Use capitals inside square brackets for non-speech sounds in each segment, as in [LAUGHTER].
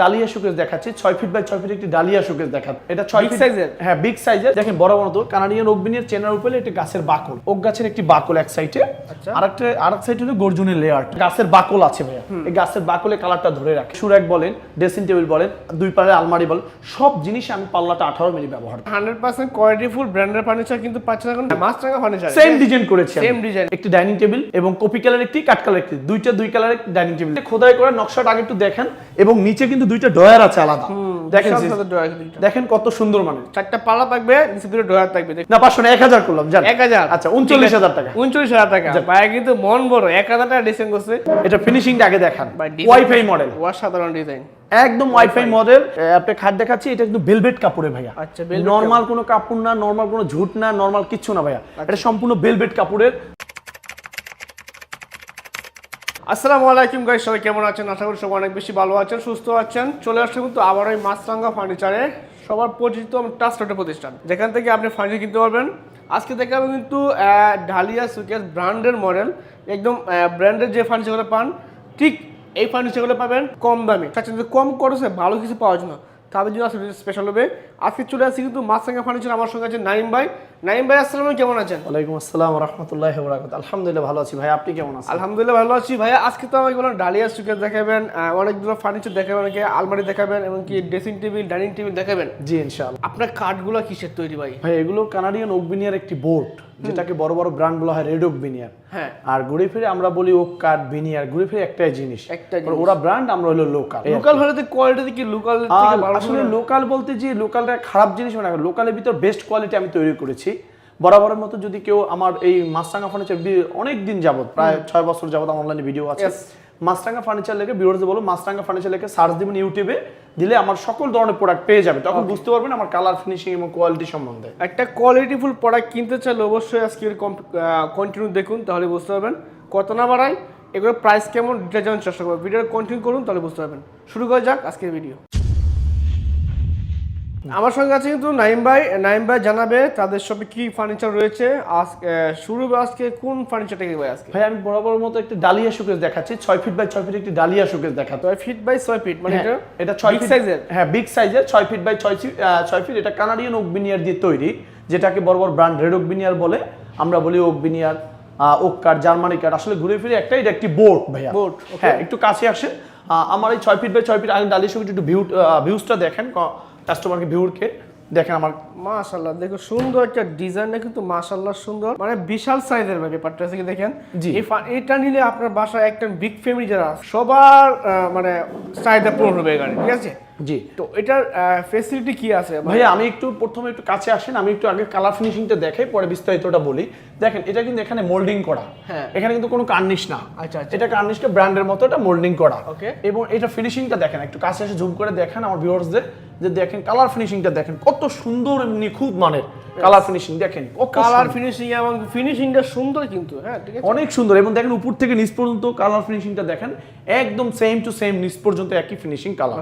Dahlia showcase দেখাচ্ছি। ছয় feet by ছয় ফিট একটি ডালিয়া শোকেস এটা ছয় ফিট এর? হ্যাঁ বিগ সাইজের দেখেন বড় বড় তো। কানাডিয়ান চেনার উপরে একটি গাছের বাকল। ওক গাছের একটি বাকল এক সাইডে। আর একটা আর এক সাইডে হলো গর্জুনের লেয়ার গাছের বাকল আছে ভাইয়া। এই গাছের বাকলে কালারটা ধরে রাখে। সুরাক বলেন ড্রেসিং টেবিল বলেন দুই পারে আলমারি বলেন সব জিনিসে আমি পাল্লাটা আঠারো মিলি ব্যবহার হান্ড্রেড পার্সেন্ট কোয়ালিটি ফুল ব্র্যান্ডের ফার্নিচার কিন্তু পাচ্ছেন এখন মাছরাঙা ফার্নিচার সেম ডিজাইন করেছি। Same design। একটি ডাইনিং টেবিল এবং কপি কালার একটি কাট কালার একটি। দুইটা দুই কালারের ডাইনিং টেবিল খোদাই করে নকশাটা আগে একটু দেখেন এবং নিচে কিন্তু দুইটা ডয়ার আছে আলাদা। দেখেন দেখেন কত সুন্দর মানে। চারটা পাল্লা থাকবে নিচে দুটো ডয়ার থাকবে না পাঁচশো না এক হাজার করলাম জান এক হাজার। আচ্ছা উনচল্লিশ হাজার টাকা। উনচল্লিশ হাজার টাকা। ভাই কিন্তু মন বড় এক হাজার টাকা ডিসকাউন্ট করছে। এটা ফিনিশিংটা আগে দেখান। ওয়াইফাই মডেল সাধারণ ডিজাইন একদম ওয়াইফাই মডেল আপনি খাট দেখাচ্ছি এটা কিন্তু ভেলভেট কাপড়ে ভাইয়া। আচ্ছা, নরমাল কোনো কাপড় না নরমাল কোনো ঝুট না নরমাল কিচ্ছু না ভাইয়া। এটা সম্পূর্ণ ভেলভেট কাপড়ের। আসসালামু আলাইকুম গাইস সবাই কেমন আছেন? আশা করি সবাই অনেক বেশি ভালো আছেন, সুস্থ আছেন। চলে আসছে কিন্তু আবার ওই মাছরাঙ্গা ফার্নিচারে সবার পরিচিত একটা প্রতিষ্ঠান। যেখান থেকে আপনি ফার্নিচার কিনতে পারবেন। আজকে আমি কিন্তু ঢালিয়া সুকেস ব্র্যান্ডের মডেল একদম ব্র্যান্ডের যে ফার্নিচারগুলো পান, ঠিক এই ফার্নিচারগুলো পাবেন কম দামে। চেয়ে কম খরচে ভালো কিছু পাওয়া যায় না তাদের জন্য আসলে স্পেশাল হবে। আজকে চলে আসছি কিন্তু মাছরাঙ্গা ফার্নিচার আমার সঙ্গে আছে নাইম ভাই। নাইম ভাই আসসালাম কেমন আছেন? ওয়ালাইকুম আসসালাম রহমতুল্লাহ বরাকাত আলহামদুলিল্লাহ ভালো আছি ভাই আপনি কেমন আছেন? আলহামদুলিল্লাহ ভালো আছি ভাইয়া। আজকে তো আমাকে বললাম ডালিয়া সুকেস দেখাবেন অনেকগুলো ফার্নিচার দেখাবেন অনেকে আলমারি দেখাবেন এবং কি ড্রেসিং টেবিল ডাইনিং টেবিল দেখাবেন। জি ইনশাআল্লাহ। আপনার কাঠগুলো কিসের তৈরি ভাই? ভাই এগুলো কানাডিয়ান ওকবিনিয়ার একটি বোর্ড যেটাকে বড় বড় ব্র্যান্ড বলা হয় রেডক বিনিয়ার হ্যাঁ। আর ঘুরে ফিরে আমরা বলি ওক কাঠ বিনিয়ার ঘুরে ফিরে একটাই জিনিস। ওরা ব্র্যান্ড আমরা হলো লোকাল লোকাল হলে কোয়ালিটি কি লোকাল আসলে লোকাল বলতে যে লোকালটা খারাপ জিনিস মানে লোকালের ভিতর বেস্ট কোয়ালিটি আমি তৈরি করেছি। বরাবরের মতো যদি কেউ আমার এই মাছরাঙা ফার্নিচার অনেক দিন যাবত প্রায় ছয় বছর যাবত আমার অনলাইনে ভিডিও আছে. মাছরাঙ্গা ফার্নিচার লেখে বিরোধী বলো মাছরাঙ্গা ফার্নিচার লেখে সার্চ দিবেন ইউটিউবে দিলে আমার সকল ধরনের প্রোডাক্ট পেয়ে যাবে। তখন বুঝতে পারবেন আমার কালার ফিনিশিং এবং কোয়ালিটি সম্বন্ধে। একটা কোয়ালিটি ফুল প্রোডাক্ট কিনতে চাইলে অবশ্যই আজকে কন্টিনিউ দেখুন তাহলে বুঝতে পারবেন কত না বাড়ায় এগুলো প্রাইস কেমন ডিটেল জানার চেষ্টা করবেন ভিডিওটা কন্টিনিউ করুন তাহলে বুঝতে পারবেন। শুরু করা যাক আজকের ভিডিও আমার সঙ্গে আছে কিন্তু নাইম ভাই। নাইম ভাই জানাবে তাদের সবে কি ফার্নিচার রয়েছে। আজ শুরু আজকে কোন ফার্নিচারটা কি ভাই আজকে? ভাই আমি বরাবর মতো একটা ডালিয়া শোকেস দেখাচ্ছি। ছয় ফিট বাই ছয় ফিট একটি ডালিয়া শোকেস দেখাতো। ছয় ফিট বাই ছয় ফিট মানে এটা এটা ছয় ফিট এর? হ্যাঁ বিগ সাইজের ছয় ফিট বাই ছয় ফিট ছয় ফিট এটা কানাডিয়ান ওক বিনিয়ার দিয়ে তৈরি যেটাকে বড় বড় ব্র্যান্ড রেড ওক বিনিয়ার বলে। আমরা বলি ওক বিনিয়ার ওক কাঠ জার্মানি কাঠ আসলে ঘুরে ফিরে একটা এটা একটি বোর্ড ভাইয়া। Okay. হ্যাঁ একটু কাছে আসেন। আমার এই ছয় ফিট বাই ছয় ফিট আগে ডালিয়া শোকেস একটু ভিউ ভিউজটা দেখেন। কাস্টমারকে ভিউরকে দেখেন আমার মাশাল্লাহ দেখো সুন্দর একটা ডিজাইনটা কিন্তু মাশাল্লাহ সুন্দর। মানে বিশাল সাইজের ভাই ব্যাপারটা থেকে দেখেন। জি। এটা নিলে আপনার বাসায় একটা বিগ ফ্যামিলি যারা সবার মানে চাহিদা পূরণ হবে এখানে ঠিক আছে? জি। তো এটার ফেসিলিটি কি আছে? ভাই আমি একটু প্রথমে একটু কাছে আসেন আমি একটু আগে কালার ফিনিশিংটা দেখাই পরে বিস্তারিতটা বলি। দেখেন এটা কিন্তু এখানে মোল্ডিং করা। হ্যাঁ। এখানে কিন্তু কোনো কার্নিশ না। আচ্ছা, আচ্ছা। এটা কার্নিশটা ব্র্যান্ডের মতো এটা মোল্ডিং করা। ওকে এবং এটা ফিনিশিংটা দেখেন একটু কাছে এসে জুম করে দেখেন আমার ভিউয়ার্সদের যে দেখেন কালার ফিনিশিংটা দেখেন কত সুন্দর এবং নিখুঁত মানের কালার ফিনিশিং দেখেন কালার ফিনিশিং এবং ফিনিশিংটা সুন্দর কিন্তু হ্যাঁ ঠিক আছে? অনেক সুন্দর এবং দেখেন উপর থেকে নিচ পর্যন্ত কালার ফিনিশিংটা দেখেন একদম সেম টু সেম নিচ পর্যন্ত একই ফিনিশিং কালার.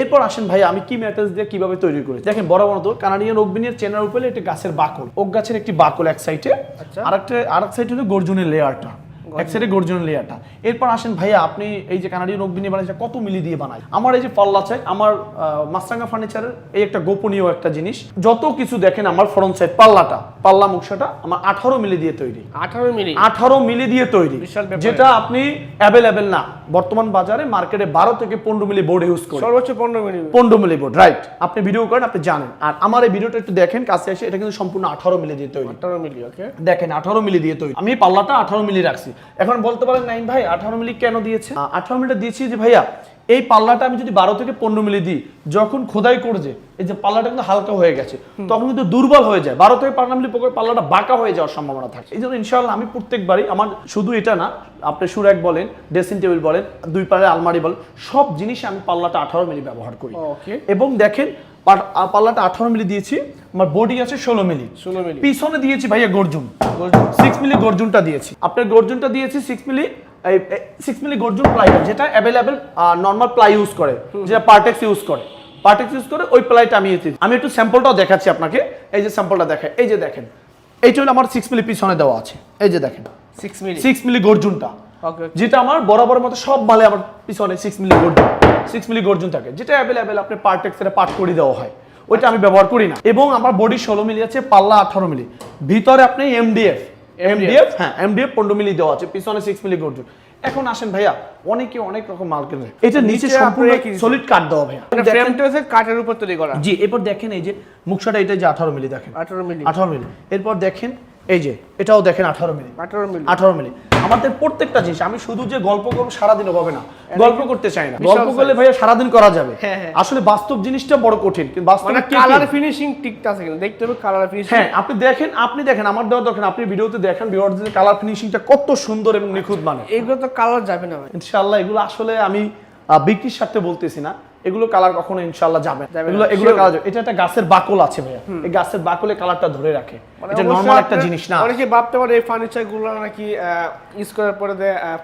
এরপর আসেন ভাই আমি কি ম্যাটেরিয়ালস দিয়ে কীভাবে তৈরি করি? দেখেন বড় বড় তো কানাডিয়ান ওকবিনের চেনার উপরে একটা গাছের বাকল ওক গাছের একটি বাকল এক সাইডে আচ্ছা। আর একটা আর এক সাইডে হলো গর্জুনের লেয়ারটা এক সাইডে গর্জুনের লেয়ারটা এরপর আসেন ভাইয়া আপনি এই যে কানাডিয়ান ওকবিনি বানাইছে কত মিলি দিয়ে বানাই? আমার এই যে পাল্লা চাই আমার মাছরাঙ্গা ফার্নিচারের এই একটা গোপনীয় একটা জিনিস। যত কিছু দেখেন আমার ফ্রন্ট সাইড পাল্লাটা পাল্লা মুখসাটা আমার আঠারো মিলি দিয়ে তৈরি। আঠারো মিনিট আঠারো মিলি দিয়ে তৈরি। যেটা আপনি অ্যাভেলেবেল না। বর্তমান বাজারে মার্কেটে বারো থেকে পনেরো মিলি বোর্ড ইউজ করে। সর্বোচ্চ পনেরো মিনিট পনেরো মিলি বোর্ড রাইট আপনি ভিডিও করেন আপনি জানেন। আর আমার এই ভিডিওটা একটু দেখেন কাছে এসে এটা কিন্তু সম্পূর্ণ আঠারো মিলি দিয়ে তৈরি। আঠারো মিনিট ওকে দেখেন আঠারো মিলি দিয়ে তৈরি। আমি পাল্লাটা আঠারো মিলি রাখছি। এখন বলতে পারেন নাইন ভাই আঠারো মিলি কেন দিয়েছে? আঠারো মিলিটা দিয়েছি যে ভাইয়া এই পাল্লাটা আমি যদি বারো থেকে পনেরো মিলি দিই যখন খোদাই করছে এই যে পাল্লাটা কিন্তু হালকা হয়ে গেছে তখন কিন্তু দুর্বল হয়ে যায়। বারো থেকে পনেরো মিলি পাল্লাটা বাঁকা হয়ে যাওয়ার সম্ভাবনা থাকে। এই জন্য ইনশাল্লাহ আমি প্রত্যেকবারই আমার শুধু এটা না আপনি সুরাক বলেন ড্রেসিং টেবিল বলেন দুই পারে আলমারি বলেন সব জিনিসে আমি পাল্লাটা আঠারো মিলি ব্যবহার করি। ওকে। এবং দেখেন পাল্লাটা আঠারো মিলি দিয়েছি আমার বডি আছে ষোলো মিলি। ষোলো মিলি। পিছনে দিয়েছি ভাইয়া গর্জুন। সিক্স মিলি গর্জুনটা দিয়েছি। আপনার গর্জুনটা দিয়েছি সিক্স মিলি সিক্স মিলি গর্জুন প্লাই যেটা অ্যাভেলেবেল নর্মাল প্লাই ইউজ করে যেটা পার্টেক্স ইউজ করে। পার্টেক্স ইউজ করে ওই প্লাইটা আমি ইউজ আমি একটু স্যাম্পলটাও দেখাচ্ছি আপনাকে। এই যে স্যাম্পলটা দেখায় এই যে দেখেন। এইটা হলো আমার সিক্স মিলি পিছনে দেওয়া আছে। এই যে দেখেন। Six milli. সিক্স মিলি গর্জুনটা। যেটা আমার বরাবর মতো সব মালে আমার পিছনে সিক্স মিলি গর্জুন। সিক্স মিলি গর্জন থাকে যেটা অ্যাভেলেবেল আপনি পার্টেক্সের পার্ট করে দেওয়া হয়। ওইটা আমি ব্যবহার করি না। এবং আমার বডি ষোলো মিলি আছে পাল্লা আঠারো মিলি ভিতরে আপনি এমডিএফ এমডিএফ হ্যাঁ। এমডিএফ পনেরো মিলি দেওয়া আছে পিছনে সিক্স মিলি গর্জন। এখন আসেন ভাইয়া অনেকে অনেক রকম মাল কেনে। এটা নিচে সম্পূর্ণ সলিড কাট দেওয়া ভাইয়া। ফ্রেমটা হচ্ছে কাঠের উপর তৈরি করা। জি এরপর দেখেন এই যে মুখশাটা এটা যে আঠারো মিলি দেখেন। আঠারো মিলি আঠারো মিলি এরপর দেখেন এই যে এটাও দেখেন আঠারো মিলি আঠারো মিলি আঠারো মিনিট আমাদের প্রত্যেকটা জিনিস আমি শুধু যে গল্প করব সারাদিন হবে না গল্প করতে চাই না। গল্প করলে। ভাইয়া সারাদিন করা যাবে। হ্যাঁ, হ্যাঁ। আসলে বাস্তব জিনিসটা বড় কঠিন কিন্তু বাস্তব কালার ফিনিশিং ঠিকঠাক আছে কিনা? দেখতে হবে কালার ফিনিশিং হ্যাঁ আপনি দেখেন আপনি দেখেন আমার দেওয়া দেখেন আপনি ভিডিওতে দেখেন ভিউয়ারদের কালার ফিনিশিংটা কত সুন্দর এবং নিখুঁত মানে এগুলো তো কালার যাবে না ইনশাআল্লাহ এগুলো আসলে আমি বিক্রির স্বার্থে বলতেছি না। এগুলো কালার কখনো ইনশাল্লাহ যাবে এগুলো এগুলো. কালার এটা একটা গাছের বাকল আছে ভাইয়া। এই গাছের বাকলে কালারটা ধরে রাখে। মানে এটা নরমাল একটা জিনিস না। অনেকে ভাবতে পারে এই ফার্নিচারগুলো নাকি ইউজ করার পরে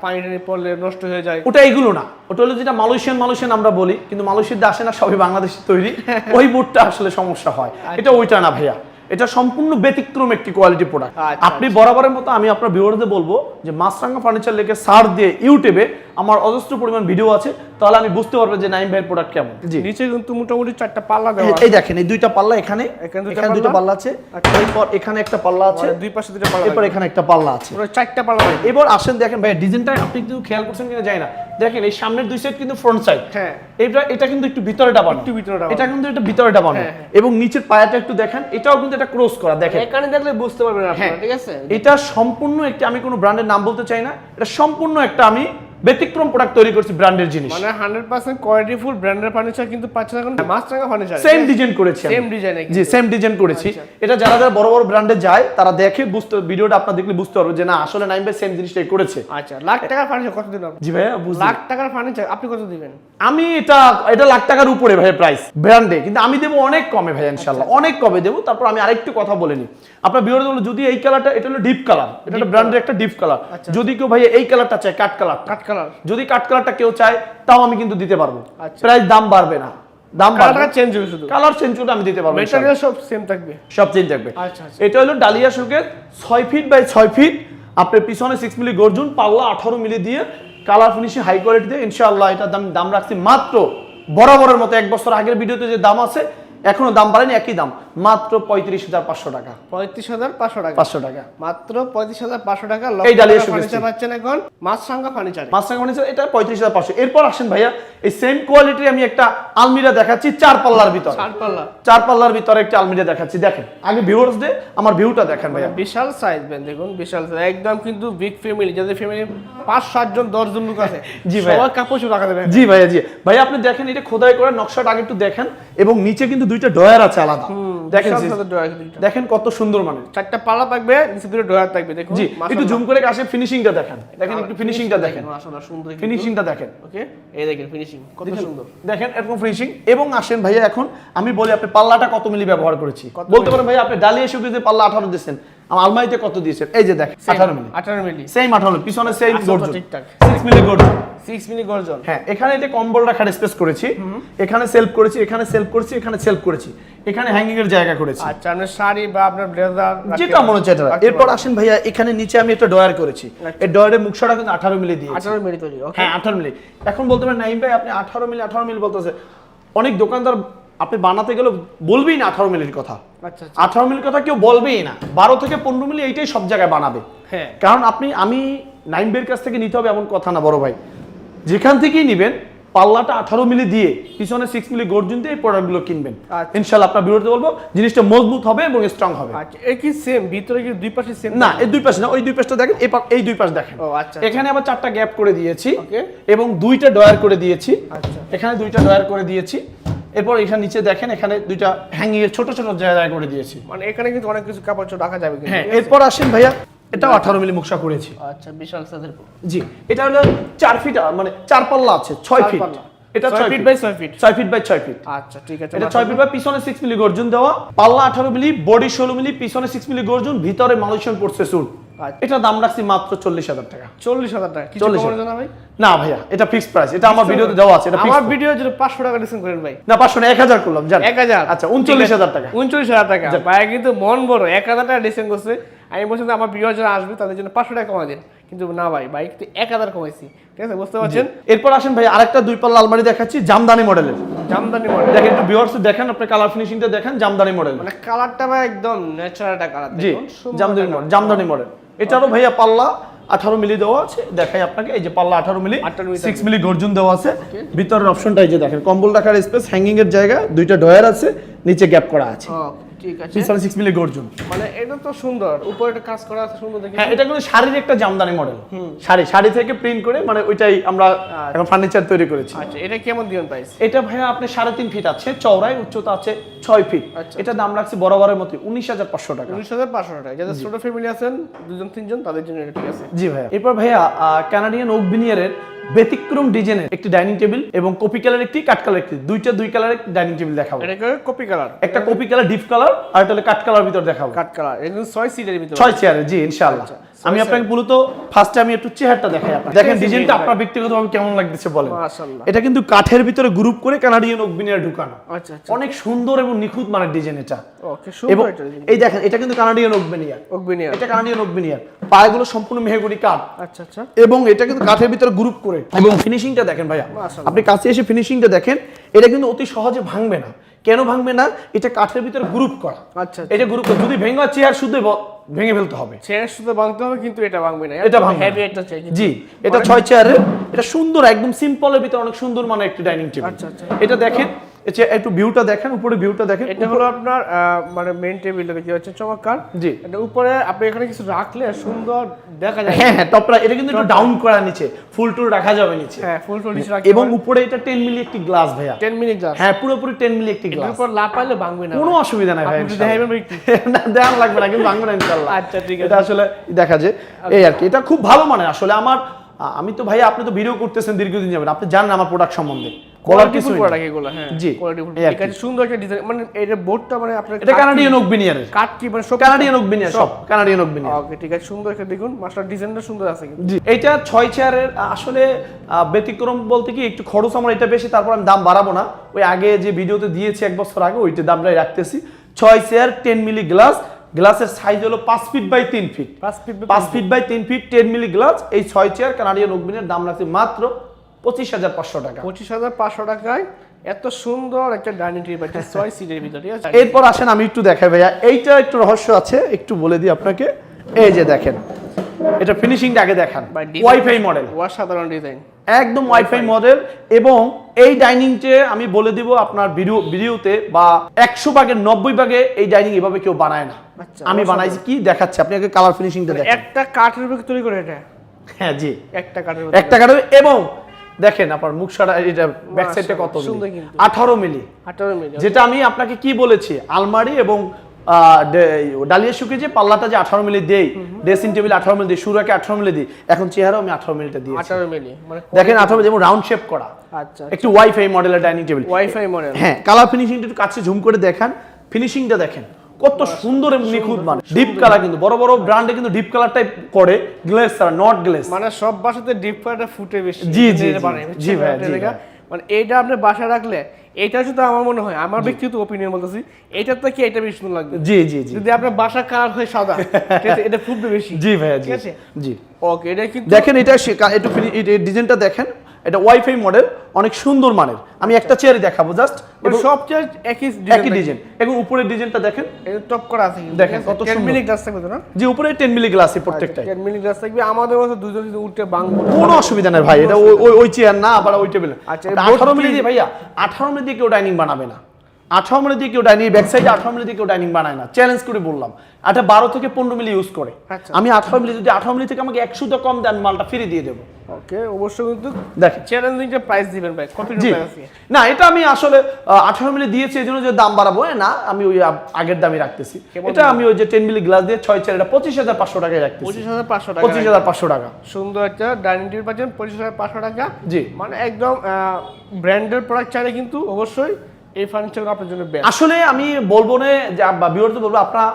পানি টানি পড়লে নষ্ট হয়ে যায়। ওটা এগুলো না। ওটা হলো যেটা মালয়েশিয়ান মালয়েশিয়ান আমরা বলি কিন্তু মালয়েশিয়াতে আসে না সবই বাংলাদেশে তৈরি। [LAUGHS] ওই বোর্ডটা আসলে সমস্যা হয়। এটা ওইটা না ভাইয়া। এটা সম্পূর্ণ ব্যতিক্রম একটি কোয়ালিটি প্রোডাক্ট আচ্ছা, আপনি বরাবরের মতো আমি আপনার ভিউয়ারদের বলব যে মাছরাঙ্গা ফার্নিচার লেগে সার দিয়ে ইউটিউবে আমার অজস্র পরিমাণ ভিডিও আছে তাহলে আমি বুঝতে পারব যে নাইম ভাইয়ের প্রোডাক্ট কেমন। জি। নিচে কিন্তু মোটামুটি চারটা পাল্লা দেওয়া এই- দেখেন এই দুইটা পাল্লা এখানে এখানে দুইটা পাল্লা? আছে। আচ্ছা। এরপর এখানে একটা পাল্লা আছে। মানে দুই পাশে দুটো পাল্লা এরপর এখানে একটা পাল্লা আছে। পুরো চারটা পাল্লা। এবার আসেন দেখেন ভাই ডিজাইনটা আপনি কিন্তু খেয়াল করছেন কিনা যায় না। দেখেন এই সামনের দুই সাইড কিন্তু ফ্রন্ট সাইড হ্যাঁ। এটা এটা কিন্তু একটু ভিতরে ডাবানো একটু ভিতরে ডাবানো। এটা কিন্তু এটা ভিতরে ডাবানো হ্যাঁ, হ্যাঁ। এবং নিচের পায়াটা একটু দেখেন এটাও কিন্তু এটা ক্রস করা দেখেন। এখানে দেখলে বুঝতে পারবেন হ্যাঁ আপনারা ঠিক আছে? এটা সম্পূর্ণ একটা আমি কোনো ব্র্যান্ডের নাম বলতে চাই না এটা সম্পূর্ণ একটা আমি ব্যতিক্রম প্রোডাক্ট তৈরি করছি ব্র্যান্ডের জিনিস। মানে হান্ড্রেড পার্সেন্ট কোয়ালিটি ফুল ব্র্যান্ডের ফার্নিচার কিন্তু পাচ্ছেন এখন মাছরাঙা ফার্নিচার সেম ডিজাইন করেছি সেম ডিজাইন জি সেম ডিজাইন করেছি। আচ্ছা। এটা যারা যারা বড় বড় ব্র্যান্ডে যায় তারা দেখে বুঝতে ভিডিওটা আপনার দেখলে বুঝতে পারবে যে না আসলে নাইম ভাই সেম জিনিসটাই করেছে। আচ্ছা লাখ টাকার ফার্নিচার কত দিন জি ভাইয়া বুঝলাম লাখ টাকার ফার্নিচার আপনি কত দিবেন? আমি এটা এটা লাখ টাকার উপরে ভাই প্রাইস ব্র্যান্ডে কিন্তু আমি দেবো অনেক কমে ভাই ইনশাল্লাহ অনেক কমে দেবো তারপর আমি আরেকটু কথা বলে নিই। আপনার বিরোধী বলো যদি এই কালারটা এটা হলো ডিপ কালার এটা একটা ব্র্যান্ডের একটা ডিপ কালার আচ্ছা। যদি কেউ ভাই এই কালারটা চায় কাট কালার কাঠ কালার? যদি কাট কালারটা কেউ চায় তাও আমি কিন্তু দিতে পারব। আচ্ছা। প্রাইস দাম বাড়বে না। দাম কালারটা চেঞ্জ হবে শুধু। কালার চেঞ্জ করে আমি দিতে পারব মেটেরিয়াল সব সেম থাকবে। সব চেঞ্জ থাকবে। আচ্ছা, আচ্ছা। এটা হলো ডালিয়া শোকের ছয় ফিট বাই ছয় ফিট আপনার পিছনে সিক্স মিলি গর্জুন পাল্লা আঠারো মিলি দিয়ে কালার ফিনিশিং হাই কোয়ালিটি দিয়ে ইনশাআল্লাহ এটার দাম দাম রাখছি মাত্র বরাবরের মতো। এক বছর আগের ভিডিওতে যে দাম আছে এখনও দাম বাড়েনি একই দাম। মাত্র পঁয়ত্রিশ হাজার পাঁচশো টাকা। পঁয়ত্রিশ হাজার পাঁচশো টাকা পাঁচশো টাকা। মাত্র পঁয়ত্রিশ হাজার পাঁচশো টাকা। এই ডালিয়া ফার্নিচার পাচ্ছেন এখন মাছরাঙা ফার্নিচার মাছরাঙা ফার্নিচার এটা পঁয়ত্রিশ হাজার পাঁচশো। এরপর আসেন ভাইয়া এই সেম কোয়ালিটির আমি একটা আলমিরা দেখাচ্ছি চার পাল্লার ভিতর। চার পাল্লা। চার পাল্লার ভিতরে একটা আলমিরা দেখাচ্ছি। দেখেন আগে ভিউয়ার্স দে আমার ভিউটা দেখেন ভাইয়া। বিশাল সাইজ বেন দেখুন বিশাল size, একদম কিন্তু বিগ ফ্যামিলি যাদের ফ্যামিলি পাঁচ সাতজন দশ জন লোক আছে [LAUGHS] জি ভাইয়া। সবার কাপড় রাখা দেবে। জি ভাইয়া জি। ভাইয়া আপনি দেখেন এটা খোদাই করে নকশাটা আগে একটু দেখেন এবং নিচে কিন্তু দুইটা ডয়ার আছে আলাদা। দেখেন। দেখেন কত সুন্দর মানে। চারটা পালা থাকবে নিচে দুটো ডয়ার থাকবে দেখুন। জি একটু জুম করে কাছে ফিনিশিংটা দেখেন। দেখেন একটু ফিনিশিংটা দেখেন। মাশাআল্লাহ সুন্দর ফিনিশিংটা দেখেন। ওকে এই দেখেন ফিনিশিং কত সুন্দর। দেখেন এরকম ফিনিশিং এবং আসেন ভাইয়া এখন আমি বলি আপনি পাল্লাটা কত মিলি ব্যবহার করেছি? বলতে পারেন ভাইয়া আপনি ডালিয়া শুকিয়ে পাল্লা আঠারো দিয়েছেন আমার আলমারিতে কত দিয়েছেন এই যে দেখেন আঠারো মিলি। আঠারো মিলি। সেম আঠারো পিছনে সেম আচ্ছা, গর্জন। ঠিকঠাক। সিক্স মিলি গর্জন। সিক্স মিলি গর্জন। হ্যাঁ এখানে এটা কম্বল রাখার স্পেস করেছি এখানে সেলফ করেছি এখানে সেলফ করেছি এখানে সেলফ করেছি। এখানে হ্যাঙ্গিং এর জায়গা করেছি। আচ্ছা শাড়ি বা আপনার ব্লেজার যেটা মনে হচ্ছে এটা। এরপর আসেন ভাইয়া এখানে নিচে আমি একটা ডয়ার করেছি। এই ডয়ারের কিন্তু আঠারো মিলি দিয়েছি। আঠারো মিলি তৈরি ওকে হ্যাঁ আঠারো মিলি। এখন বলতে পারেন নাইম ভাই আপনি আঠারো মিলি আঠারো মিলি বলতেছে। অনেক দোকানদার আপনি বানাতে গেলে বলবেই না আঠারো মিলির কথা। আচ্ছা আচ্ছা। আঠারো মিলির কথা কেউ বলবেই না। বারো থেকে পনেরো মিলি এইটাই সব জায়গায় বানাবে। হ্যাঁ। কারণ আপনি আমি নাইন বের কাছ থেকে নিতে হবে এমন কথা না বড় ভাই। যেখান থেকেই নেবেন পাল্লাটা আঠারো মিলি দিয়ে পিছনে সিক্স মিলি গর্জন দিয়ে এই প্রোডাক্টগুলো কিনবেন। আচ্ছা। ইনশাল্লাহ আপনার বিরুদ্ধে বলব জিনিসটা মজবুত হবে এবং স্ট্রং হবে। এই কি সেম ভিতরে কি দুই পাশে সেম না এই দুই পাশে না ওই দুই পাশটা দেখেন এই এই দুই পাশ দেখেন। এখানে আবার চারটা গ্যাপ করে দিয়েছি এবং দুইটা ডয়ার করে দিয়েছি। এখানে দুইটা ডয়ার করে দিয়েছি। এরপর এখানে নিচে দেখেন এখানে দুইটা হ্যাঙ্গিং এর ছোট ছোট জায়গায় করে দিয়েছি। মানে এখানে কিন্তু অনেক কিছু কাপড় চোপড় রাখা যাবে হ্যাঁ এরপর আসেন ভাইয়া এটাও আঠারো মিলি মুখসা করেছি। আচ্ছা বিশাল সাইজের জি এটা হলো চার ফিট মানে চার পাল্লা আছে ছয় ফিট এটা ছয় ফিট বাই ছয় ফিট ছয় ফিট বাই ছয় ফিট আচ্ছা ঠিক আছে এটা ছয় ফিট বাই পিছনে সিক্স মিলি গর্জন দেওয়া। পাল্লা আঠারো মিলি বডি ষোলো মিলি পিছনে সিক্স মিলি গর্জন ভিতরে মালয়েশিয়ান পড়ছে সুট। এটা দাম রাখছি মাত্র চল্লিশ হাজার টাকা। চল্লিশ হাজার টাকা। চল্লিশ 40,000 কমানো যায় না ভাই? না ভাইয়া এটা ফিক্সড প্রাইস এটা আমার ভিডিওতে দেওয়া আছে এটা আমার ভিডিও যদি পাঁচশো টাকা ডিসকাউন্ট করেন ভাই। না পাঁচশো না এক হাজার করলাম জান। এক হাজার। আচ্ছা উনচল্লিশ হাজার টাকা। উনচল্লিশ হাজার টাকা। ভাই কিন্তু মন বড় এক হাজার টাকা ডিসকাউন্ট করছে। আমি বলছি যে আমার ভিডিও যারা আসবে তাদের জন্য পাঁচশো টাকা কমা দিন। কিন্তু না ভাই বাইক তো এক হাজার কমাইছি। ঠিক আছে বুঝতে পারছেন? এরপর আসেন ভাই আরেকটা দুই পাল্লা আলমারি দেখাচ্ছি জামদানি মডেলের। জামদানি মডেল। দেখেন একটু ভিউয়ার্স দেখেন আপনি কালার ফিনিশিংটা দেখেন জামদানি মডেল। মানে কালারটা ভাই একদম ন্যাচারাল একটা কালার জি জামদানি মডেল জামদানি মডেল। এটারও ভাইয়া পাল্লা আঠারো মিলি দেওয়া আছে দেখাই আপনাকে এই যে পাল্লা আঠারো মিলি 18 মিলি সিক্স মিলি গর্জন দেওয়া আছে। ভিতরের অপশনটা এই যে দেখেন কম্বল রাখার স্পেস হ্যাঙ্গিং এর জায়গা দুইটা ডয়ার আছে নিচে গ্যাপ করা আছে। ঠিক আছে? মিলি গর্জন। মানে এটা তো সুন্দর উপরে একটা কাজ করা আছে সুন্দর দেখি। হ্যাঁ এটা কিন্তু শাড়ির একটা জামদানি মডেল শাড়ি শাড়ি থেকে প্রিন্ট করে মানে ওইটাই আমরা এখন ফার্নিচার তৈরি করেছি। আচ্ছা এটা কেমন দিবেন প্রাইস এটা ভাইয়া আপনি সাড়ে তিন ফিট আছে চওড়ায় উচ্চতা আছে ছয় ফিট আচ্ছা। এটা দাম রাখছি বরাবরের মতো উনিশ হাজার পাঁচশো টাকা। উনিশ হাজার পাঁচশো টাকা। যাদের ছোট ফ্যামিলি আছেন দুজন তিনজন তাদের জন্য এটা ঠিক আছে। জি ভাইয়া। এরপর ভাইয়া কানাডিয়ান ওক ব্যতিক্রম ডিজাইনের একটি ডাইনিং টেবিল এবং কপি কালার একটি কাট কালার একটি। দুইটা দুই কালারের ডাইনিং টেবিল দেখাবো। এটা কপি কালার একটা কপি কালার ডিপ কালার আর একটা কাট কাঠ কালার ভিতর দেখাবো। কাট কালার ছয় সিটের ভিতর ছয় চেয়ারে জি ইনশাআল্লাহ। আমি আপনাকে মূলত ফার্স্টে আমি একটু চেহারটা দেখাই আপনাকে। দেখেন ডিজাইনটা আপনার ব্যক্তিগতভাবে কেমন লাগতেছে বলেন। মাশাআল্লাহ। এটা কিন্তু কাঠের ভিতরে গ্রুপ করে কানাডিয়ান ওক বিনিয়ার ঢুকানো। আচ্ছা আচ্ছা। অনেক সুন্দর এবং নিখুঁত মানের ডিজাইন এটা। ওকে সুন্দর এটা এই দেখেন এটা কিন্তু কানাডিয়ান ওক বিনিয়ার অগবিনিয়া এটা কানাডিয়ান ওক বিনিয়ার পায়েগুলো সম্পূর্ণ মেহগুনি কাঠ। আচ্ছা আচ্ছা। এবং এটা কিন্তু কাঠের ভিতরে গ্রুপ করে। এবং ফিনিশিংটা দেখেন ভাইয়া। আপনি কাছে এসে ফিনিশিংটা দেখেন এটা কিন্তু অতি সহজে ভাঙবে না। কেন ভাঙবে না? এটা কাঠের ভিতরে গ্রুপ করা। আচ্ছা এটা গ্রুপ যদি ভেঙে চেয়ার শুধু ভেঙে ফেলতে হবে। চেয়ারের শুধু ভাঙতে হবে কিন্তু এটা ভাঙবে না। এটা ভাঙবে হেভি একটা চাই জি এটা ছয় চেয়ারের এটা সুন্দর একদম সিম্পলের ভিতরে অনেক সুন্দর মানে একটা ডাইনিং টেবিল আচ্ছা, আচ্ছা। এটা দেখেন এটা একটু ভিউটা দেখেন উপরে ভিউটা দেখেন। এটা হলো আপনার মানে মেইন টেবিলটা দেখতে পাচ্ছেন চমৎকার। জি। এটা উপরে আপনি এখানে কিছু রাখলে সুন্দর দেখা যায় হ্যাঁ হ্যাঁ এটা কিন্তু একটু ডাউন করা নিচে। ফুল টুল রাখা যাবে নিচে। হ্যাঁ ফুল ফুল নিচে রাখতে এবং উপরে এটা টেন মিলি একটি গ্লাস ভাইয়া। 10 মিনিট জাস্ট হ্যাঁ পুরোপুরি টেন মিলি একটি গ্লাস উপর লাভ পাইলে ভাঙবে না। কোনো অসুবিধা নাই ভাই আপনি ইনশাআল্লাহ। [LAUGHS] না লাগবে না কিন্তু ভাঙবে না ইনশাল্লাহ। আচ্ছা, ঠিক আছে। এটা আসলে দেখা যায়। এই আর কি এটা খুব ভালো মানে আসলে আমার আমি তো ভাই আপনি তো ভিডিও করতেছেন দীর্ঘদিন যাবেন আপনি জানেন আমার প্রোডাক্ট সম্বন্ধে। বলার কিছু প্রোডাক্ট এগুলো হ্যাঁ জি, কোয়ালিটিফুল এই আর সুন্দর একটা ডিজাইন মানে এটা বোর্ডটা মানে আপনার এটা কানাডিয়ান ওক কাট কি মানে সব কানাডিয়ান ওক সব। কানাডিয়ান ওক ওকে ঠিক আছে সুন্দর একটা দেখুন। মাস্টার ডিজাইনটা সুন্দর আছে কিন্তু। জি এইটা ছয় চেয়ারের আসলে ব্যতিক্রম বলতে কি একটু খরচ আমার এটা বেশি তারপর আমি দাম বাড়াবো না। ওই আগে যে ভিডিওতে দিয়েছি এক বছর আগে ওইটা দামটাই রাখতেছি। ছয় চেয়ার টেন মিলি গ্লাস গ্লাসের সাইজ হলো পাঁচ ফিট বাই তিন ফিট পাঁচ ফিট পাঁচ ফিট বাই তিন ফিট টেন মিলি গ্লাস এই ছয় চেয়ার কানাডিয়ান অগ্নির দাম রাখছে মাত্র পঁচিশ হাজার পাঁচশো টাকা। পঁচিশ হাজার পাঁচশো টাকায় এত সুন্দর একটা ডাইনিং টেবিল পাচ্ছেন ছয় সিটের ভিতরে এরপর আসেন আমি একটু দেখাই ভাইয়া। এইটা একটু রহস্য আছে একটু বলে দিই আপনাকে। এই যে দেখেন এটা ফিনিশিংটা আগে দেখান। ওয়াইফাই মডেল সাধারণ ডিজাইন একদম ওয়াইফাই মডেল এবং এই ডাইনিংটে আমি বলে দিব আপনার ভিডিও ভিডিওতে বা একশো ভাগের নব্বই ভাগে এই ডাইনিং এভাবে কেউ বানায় না। আচ্ছা, আমি বানাইছি কি দেখাচ্ছি? আপনি আগে কালার ফিনিশিংটা দেখেন। একটা কাঠের তৈরি করে এটা? হ্যাঁ জি। একটা কাঠের একটা কাঠের এবং দেখেন আপনার মুখ সারা এটা ব্যাক সাইডটা কত কিন্তু। আঠারো মিলি। আঠারো মিনিট যেটা আমি আপনাকে কি বলেছি? আলমারি এবং ডালিয়া শুকে যে পাল্লাটা যে আঠারো মিলি দেই ড্রেসিং টেবিল আঠারো মিলি দিই সুরাকে আঠারো মিলি দিই এখন চেহারাও আমি আঠারো মিলিটা দিই আঠারো মিলি মানে দেখেন আঠারো যেমন রাউন্ড শেপ করা। আচ্ছা একটু ওয়াইফাই মডেলের ডাইনিং টেবিল ওয়াইফাই মডেল হ্যাঁ কালার ফিনিশিংটা একটু কাছে ঝুম করে দেখান। ফিনিশিংটা দেখেন। কত সুন্দর নিখুঁত মানে। ডিপ কালার কিন্তু বড় বড় ব্র্যান্ডে কিন্তু ডিপ কালারটাই করে গ্লেস ছাড়া নট গ্লেস মানে সব বাসাতে ডিপ ফ্রাইটা ফুটে বেশি। জি, জি, এটা জি। ভাই, জি মানে এইটা আপনি বাসায় রাখলে এটা শুধু আমার মনে হয় আমার ব্যক্তিগত ওপিনিয়ন বলতেছি এইটার থেকে এটা বেশি সুন্দর লাগবে। জি জি জি। যদি আপনার বাসা কালার হয় সাদা [LAUGHS] এটা ফুটবে বেশি। জি ভাইয়া জি। ঠিক আছে? জি। ওকে এটা কিন্তু দেখেন এটা একটু ডিজাইনটা দেখেন। এটা ওয়াইফাই মডেল অনেক সুন্দর মানের। আমি একটা চেয়ারে দেখাবো জাস্ট সব চেয়ার একই একই ডিজাইন এবং উপরের ডিজাইনটা দেখেন। টপ করা আছে দেখেন কত টেন সুন্দর। মিলি গ্লাস থাকবে না? যে উপরে 10 মিলি গ্লাসই প্রত্যেকটা 10 মিলি গ্লাস থাকবে। আমাদের মতো দুজন যদি উঠে বাংবো কোনো অসুবিধা নেই ভাই এটা ওই- ওই চেয়ার না আবার ওই টেবিল আচ্ছা, আঠারো board মিলি দিয়ে ভাইয়া আঠারো মিলি দিয়ে কেউ ডাইনিং বানাবে না। আঠারো মিলি দিয়ে কেউ ডাইনিং ব্যাক সাইডে আঠারো মিলি দিয়ে কেউ ডাইনিং বানায় না। চ্যালেঞ্জ করে বললাম। এটা বারো থেকে পনেরো মিলি ইউজ করে। আচ্ছা। আমি আঠারো মিলি যদি আঠারো মিলি থেকে আমাকে একশো কম দেন মালটা ফ্রি দিয়ে দেবো। ওকে অবশ্যই কিন্তু দেখেন। চ্যালেঞ্জিংটা প্রাইস দিবেন ভাই কত না এটা আমি আসলে আঠারো মিলি দিয়েছি এই জন্য যে দাম বাড়াবো। না আমি ওই আগের দামই রাখতেছি। এটা আমি ওই যে টেন মিলি গ্লাস দিয়ে ছয় চার এটা পঁচিশ হাজার পাঁচশো টাকায় রাখতেছি। পঁচিশ হাজার পাঁচশো টাকা পঁচিশ হাজার পাঁচশো টাকা। সুন্দর একটা ডাইনিং টেবিল পাচ্ছেন পঁচিশ হাজার পাঁচশো টাকা। জি। মানে একদম ব্র্যান্ডের প্রোডাক্ট চাইলে কিন্তু অবশ্যই এই ফার্নিচারগুলো আপনার জন্য আসলে আমি বলব না যে ভিউয়ার বলব, আপনারা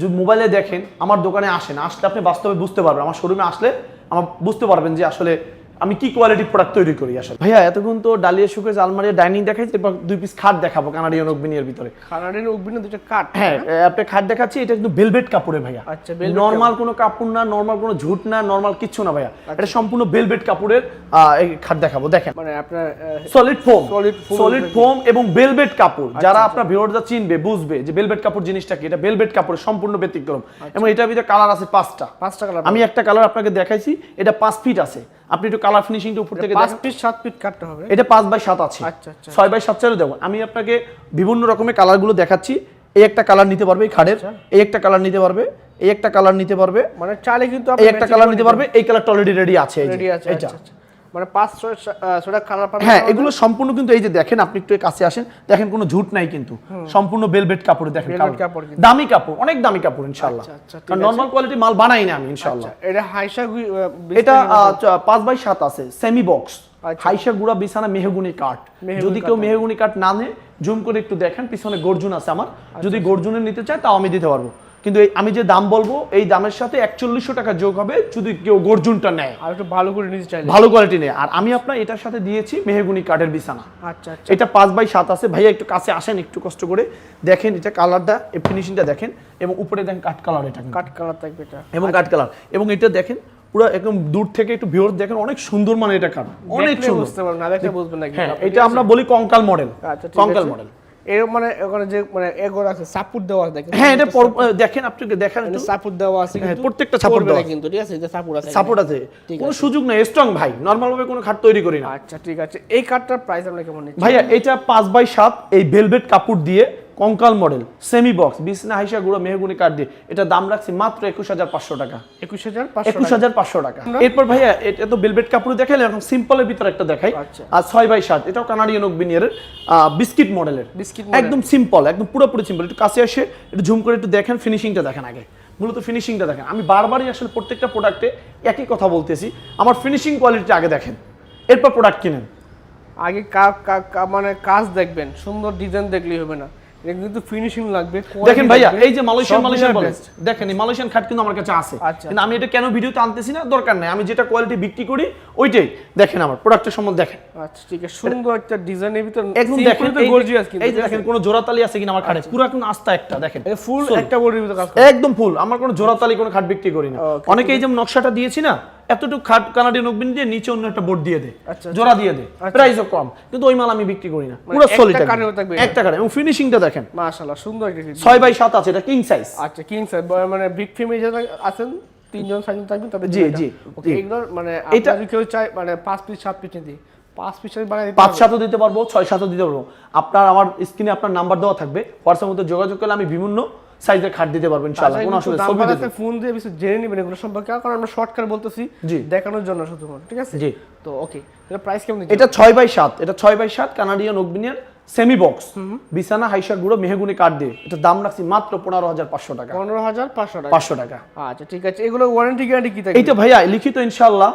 যদি মোবাইলে দেখেন, আমার দোকানে আসেন, আসলে আপনি বাস্তবে বুঝতে পারবেন। আমার শোরুমে আসলে আমার বুঝতে পারবেন যে আসলে আমি কি কোয়ালিটি প্রোডাক্ট তৈরি করি আসলে? ভাইয়া এতক্ষণ তো ডালিয়া শুকেজ আলমারি ডাইনিং দেখাইছি এবার দুই পিস খাট দেখাবো কানাডিয়ান অগ্বিনিয়ার ভিতরে। খানাডির উকবিনে দুটো কাঠ হ্যাঁ আপনি খাট দেখাচ্ছি এটা কিন্তু ভেলভেট কাপড়ে ভাইয়া। আচ্ছা, নর্মাল কোনো কাপড় না নর্মাল কোনো ঝুট না নর্মাল কিচ্ছু না ভাইয়া। এটা সম্পূর্ণ ভেলভেট কাপড়ের খাট দেখাবো দেখেন। মানে আপনার সলিড ফোম সলিড ফোম এবং বেলভেট কাপড়। আচ্ছা, যারা আপনার ভিউয়াররা চিনবে বুঝবে যে বেলভেট কাপড় জিনিসটা কি এটা বেলভেট কাপড় সম্পূর্ণ ব্যতিক্রম। আচ্ছা। এবং এটার ভিতরে কালার আছে পাঁচটা। পাঁচটা কালার আমি একটা কালার আপনাকে দেখাইছি এটা পাঁচ ফিট আছে। আপনি একটু কালার ফিনিশিংটা উপর থেকে দেখেন। 5 7 ফিট কাটতে হবে। এটা 5 বাই 7 আছে। আচ্ছা, আচ্ছা। 6 বাই সাত চাইলে দেখুন আমি আপনাকে বিভিন্ন রকমের কালারগুলো দেখাচ্ছি। এই একটা কালার নিতে পারবে এই খাড়ের আচ্ছা। এই একটা কালার নিতে পারবে এই একটা কালার নিতে পারবে। মানে চালে কিন্তু এই একটা কালার নিতে পারবে। এই কালারটা অলরেডি রেডি আছে রেডি আছে আচ্ছা আচ্ছা। মানে পাঁচ ছয় আহ, ছয়টা কালার পাবেন হ্যাঁ এগুলো সম্পূর্ণ কিন্তু এই যে দেখেন আপনি একটু কাছে আসেন দেখেন কোনো ঝুট নাই কিন্তু। সম্পূর্ণ বেলভেট কাপড়ে দেখেন কাপড় দামি কাপড় অনেক দামি কাপড় ইনশাআল্লাহ। আচ্ছা, আচ্ছা, কারণ আছে। কোয়ালিটি মাল বানাই না আমি ইনশাআল্লাহ। আচ্ছা, এটা হাইসা এটা পাঁচ বাই সাত আছে সেমি বক্স আচ্ছা। হাইসা গুড়া বিছানা মেহগুনি কাঠ। যদি কেউ মেহগুনি কাঠ না নেয় জুম করে একটু দেখেন পিছনে গর্জুন আছে আমার। যদি গর্জুনের নিতে চায় তাও আমি দিতে পারব। কিন্তু আমি যে দাম বলব এই দামের সাথে একচল্লিশশো টাকা যোগ হবে যদি কেউ গর্জুনটা নেয়। আর একটু ভালো করে নিতে চাইলে। ভালো কোয়ালিটি নেয়। আর আমি আপনার এটার সাথে দিয়েছি মেহগুনি কাঠের বিছানা। আচ্ছা আচ্ছা। এটা পাঁচ বাই সাত আছে। ভাইয়া একটু কাছে আসেন একটু কষ্ট করে দেখেন এটা কালারটা ফিনিশিংটা দেখেন এবং উপরে দেখেন কাঠ কালার এটা কাঠ কালার থাকবে এটা। এবং কাঠ কালার এবং এটা দেখেন পুরো একদম দূর থেকে একটু ভিউর দেখেন অনেক সুন্দর মানে এটা কাঠ। অনেক সুন্দর। বুঝতে পারবেন না বুঝবেন না হ্যাঁ এটা আমরা বলি কঙ্কাল মডেল আচ্ছা কঙ্কাল মডেল এর মানে ওখানে যে মানে এগোর আছে সাপোর্ট দেওয়া আছে দেখেন। হ্যাঁ এটা দেখেন আপনি দেখেন সাপোর্ট দেওয়া আছে হ্যাঁ, কিন্তু প্রত্যেকটা সাপোর্ট দেওয়া। কিন্তু ঠিক আছে যে সাপোর্ট আছে সাপোর্ট আছে। কোনো সুযোগ নাই স্ট্রং ভাই। নরমাল ভাবে কোনো খাট তৈরি করি না। আচ্ছা ঠিক আছে। এই কার্ডটার প্রাইস আমরা কেমন নিচ্ছি? ভাইয়া এটা পাঁচ বাই সাত এই ভেলভেট কাপড় দিয়ে কঙ্কাল মডেল সেমি বক্স বিছনা হাইসা গুঁড়ো মেহগুনি কাঠ দিয়ে। এটা দাম রাখছি মাত্র একুশ হাজার পাঁচশো টাকা। একুশ হাজার পাঁচশো একুশ হাজার পাঁচশো টাকা। এরপর ভাইয়া এটা তো বেলভেট কাপড় দেখাইলে এখন সিম্পলের ভিতরে একটা দেখাই। আচ্ছা। আর ছয় বাই সাত এটাও কানাডিয়ান ওকবিনিয়ারের বিস্কিট মডেলের model। একদম সিম্পল একদম পুরোপুরি সিম্পল একটু কাছে এসে একটু ঝুম করে একটু দেখেন ফিনিশিংটা দেখেন আগে। মূলত ফিনিশিংটা দেখেন। আমি বারবারই আসলে প্রত্যেকটা প্রোডাক্টে একই কথা বলতেছি। আমার ফিনিশিং কোয়ালিটি আগে দেখেন। এরপর প্রোডাক্ট কিনেন। আগে মানে কাজ দেখবেন সুন্দর ডিজাইন দেখলেই হবে না। কিন্তু ফিনিশিং লাগবে দেখেন ভাইয়া এই যে মালয়েশিয়ান মালয়েশিয়ান মিলিয়ে দেখেন এই মালয়েশিয়ান খাট কিন্তু আমার কাছে আছে। আচ্ছা। কিন্তু আমি এটা কেন ভিডিওতে আনতেছি না? দরকার নাই। আমি যেটা কোয়ালিটি বিক্রি করি ওইটাই। দেখেন আমার প্রোডাক্টের সম্বন্ধে দেখেন। আচ্ছা ঠিক আছে। সুন্দর একটা ডিজাইনের ভিতর একদম দেখেন এই যে- গর্জিয়াস কিন্তু এই দেখেন কোনো জোড়াতালি আছে কিনা আমার খাটে? পুরো একদম আস্তা একটা দেখেন। ফুল একটা বডির ভিতর একদম ফুল আমার কোনো জোড়াতালি কোনো খাট বিক্রি করি না। অনেকে এই যে নকশাটা দিয়েছি না এতটুকু খাট কানাডিয়ান নকবিন দিয়ে নিচে অন্য একটা বোর্ড দিয়ে দেয় আচ্ছা, জোড়া দিয়ে দেয় আচ্ছা। প্রাইসও কম কিন্তু ওই মাল আমি বিক্রি করি না। মানে পুরো একটা সলিড কাঠে এবং ফিনিশিংটা দেখেন। মাশাআল্লাহ সুন্দর একটা ছয় বাই সাত আছে এটা কিং সাইজ আচ্ছা কিং সাইজ মানে বিগ ফ্যামিলি যারা আছেন তিনজন চারজন থাকবেন তবে জি, জি, ওকে। মানে এটা- যদি কেউ চায় মানে পাঁচ পিস সাত পিস নিতে পাঁচ? সাতও দিতে পারব ছয় সাতও দিতে পারব। আপনার আমার স্ক্রিনে আপনার নাম্বার দেওয়া থাকবে। হোয়াটসঅ্যাপ মধ্যে যোগাযোগ করলে আমি বিভিন্ন সাইজের খাট দিতে পারব ইনশাআল্লাহ কোনো অসুবিধা ছবি দিতে ফোন দিয়ে জেনে নেবেন এগুলো সম্পর্কে। কারণ আমরা শর্টকাট বলতেছি দেখানোর জন্য শুধুমাত্র ঠিক আছে? জি। তো ওকে এটা প্রাইস কেমন এটা ছয় বাই সাত এটা ছয় বাই সাত কানাডিয়ান ওকবিনিয়ান সেমি বক্স বিছানা গুঁড়ো মেহগুনি কাঠ দিয়ে। এটা দাম রাখছি মাত্র পনেরো হাজার পাঁচশো টাকা। পনেরো হাজার পাঁচশো টাকা। পাঁচশো টাকা। আচ্ছা ঠিক আছে। এগুলো ওয়ারেন্টি গ্যারান্টি কি থাকে এইটা ভাইয়া লিখিত ইনশাল্লাহ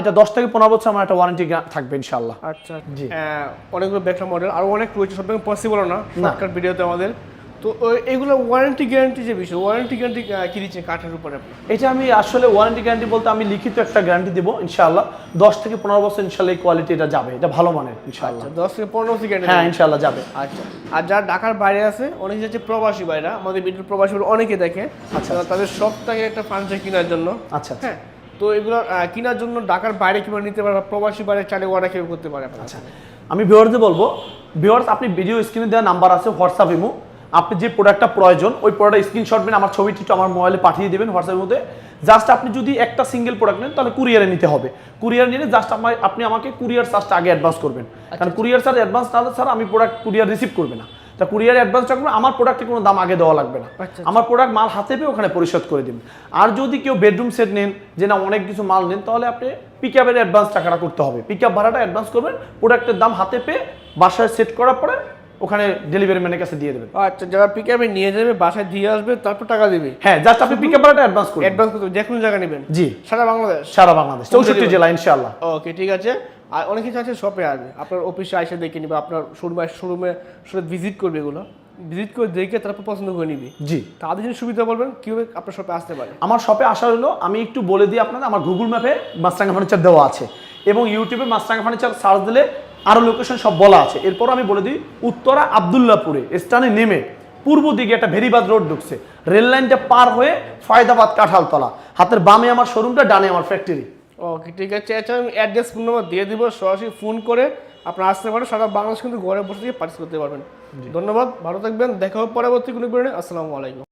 এটা দশ থেকে পনেরো বছর আমার একটা ওয়ারেন্টি থাকবে ইনশাল্লাহ আচ্ছা। জি। অনেকগুলো মডেল আর অনেক রয়েছে সব পসিবল না। শর্টকাট ভিডিওতে আমাদের। তো এগুলো ওয়ারেন্টি গ্যারান্টি যে বিষয় ওয়ারেন্টি গ্যারান্টি কি দিচ্ছেন কাঠের উপরে আপনি? এটা আমি আসলে ওয়ারেন্টি গ্যারান্টি বলতে আমি লিখিত একটা গ্যারান্টি দেবো ইনশাল্লাহ দশ থেকে পনেরো বছর ইনশাল্লাহ এই কোয়ালিটি এটা যাবে এটা ভালো মানের ইনশাল্লাহ আচ্ছা দশ থেকে পনেরো সেকেন্ড হ্যাঁ ইনশাল্লাহ যাবে। আচ্ছা আর যারা ঢাকার বাইরে আছে অনেকে যাচ্ছে প্রবাসী বাইরা আমাদের ভিডিও প্রবাসী অনেকে দেখে আচ্ছা, তাদের সব থেকে একটা ফার্নিচার কেনার জন্য আচ্ছা আচ্ছা। হ্যাঁ তো এগুলো কেনার জন্য ঢাকার বাইরে কীভাবে নিতে পারে প্রবাসী বাইরে চাইলে ওরা কেউ করতে পারে আচ্ছা আমি ভিউয়ারদের বলব ভিউয়ার্স আপনি ভিডিও স্ক্রিনে দেওয়া নাম্বার আছে হোয়াটসঅ্যাপ ইমো আপনি যে প্রোডাক্টটা প্রয়োজন ওই প্রোডাক্ট স্ক্রিনশট মেন আমার ছবিটি একটু আমার মোবাইলে পাঠিয়ে দেবেন হোয়াটসঅ্যাপের মধ্যে। জাস্ট আপনি যদি একটা সিঙ্গেল প্রোডাক্ট নেন তাহলে কুরিয়ারে নিতে হবে। কুরিয়ার নিলে জাস্ট আমার আপনি আমাকে কুরিয়ার চার্জটা আগে অ্যাডভান্স করবেন। কারণ কুরিয়ার চার্জ অ্যাডভান্স না হলে স্যার আমি প্রোডাক্ট কুরিয়ার রিসিভ করবে না। তা কুরিয়ার অ্যাডভান্স রাখবেন আমার প্রোডাক্টে কোনো দাম আগে দেওয়া লাগবে না। আচ্ছা, আমার প্রোডাক্ট মাল হাতে পেয়ে ওখানে পরিশোধ করে দিবেন। আর যদি কেউ বেডরুম সেট নেন যে না অনেক কিছু মাল নেন তাহলে আপনি পিক আপের অ্যাডভান্স টাকাটা করতে হবে। পিক আপ ভাড়াটা অ্যাডভান্স করবেন প্রোডাক্টের দাম হাতে পেয়ে বাসায় সেট করার পরে ওখানে ডেলিভারি ম্যানের কাছে দিয়ে দেবেন আচ্ছা যারা পিক আপে নিয়ে যাবে বাসায় দিয়ে আসবে তারপর টাকা দিবে? হ্যাঁ জাস্ট আপনি পিক আপ ভাড়াটা অ্যাডভান্স করবেন অ্যাডভান্স করতে যে কোনো জায়গায় নেবেন? জি। সারা বাংলাদেশ? সারা বাংলাদেশ চৌষট্টি জেলা ইনশাআল্লাহ। ওকে ঠিক আছে। আর অনেক কিছু আছে শপে আসবে। আপনার অফিসে এসে দেখে নিবে আপনার শোরুমে শোরুমে শুধু ভিজিট করবে এগুলো। ভিজিট করে দেখে তারপর পছন্দ করে নিবি। জি। তাদের জন্য সুবিধা বলবেন কীভাবে আপনার শপে আসতে পারে? আমার শপে আসা হলো আমি একটু বলে দিই আপনাদের আমার গুগল ম্যাপে মাছরাঙ্গা ফার্নিচার দেওয়া আছে। এবং ইউটিউবে মাছরাঙ্গা ফার্নিচার সার্চ দিলে আরও লোকেশন সব বলা আছে। এরপর আমি বলে দিই উত্তরা আবদুল্লাপুরে স্থানে নেমে পূর্ব দিকে একটা ভেরিবাদ রোড ঢুকছে। রেল লাইনটা পার হয়ে ফয়দাবাদ কাঁঠালতলা। হাতের বামে আমার শোরুমটা ডানে আমার ফ্যাক্টরি ওকে ঠিক আছে। আচ্ছা আমি অ্যাড্রেস ফোন নম্বর দিয়ে দিব সরাসরি ফোন করে আপনারা আসতে পারেন। সারা বাংলাদেশ কিন্তু ঘরে বসে থেকে পার্টিস করতে পারবেন। ধন্যবাদ ভালো থাকবেন। দেখা হবে পরবর্তী কোনো আসসালামু আলাইকুম।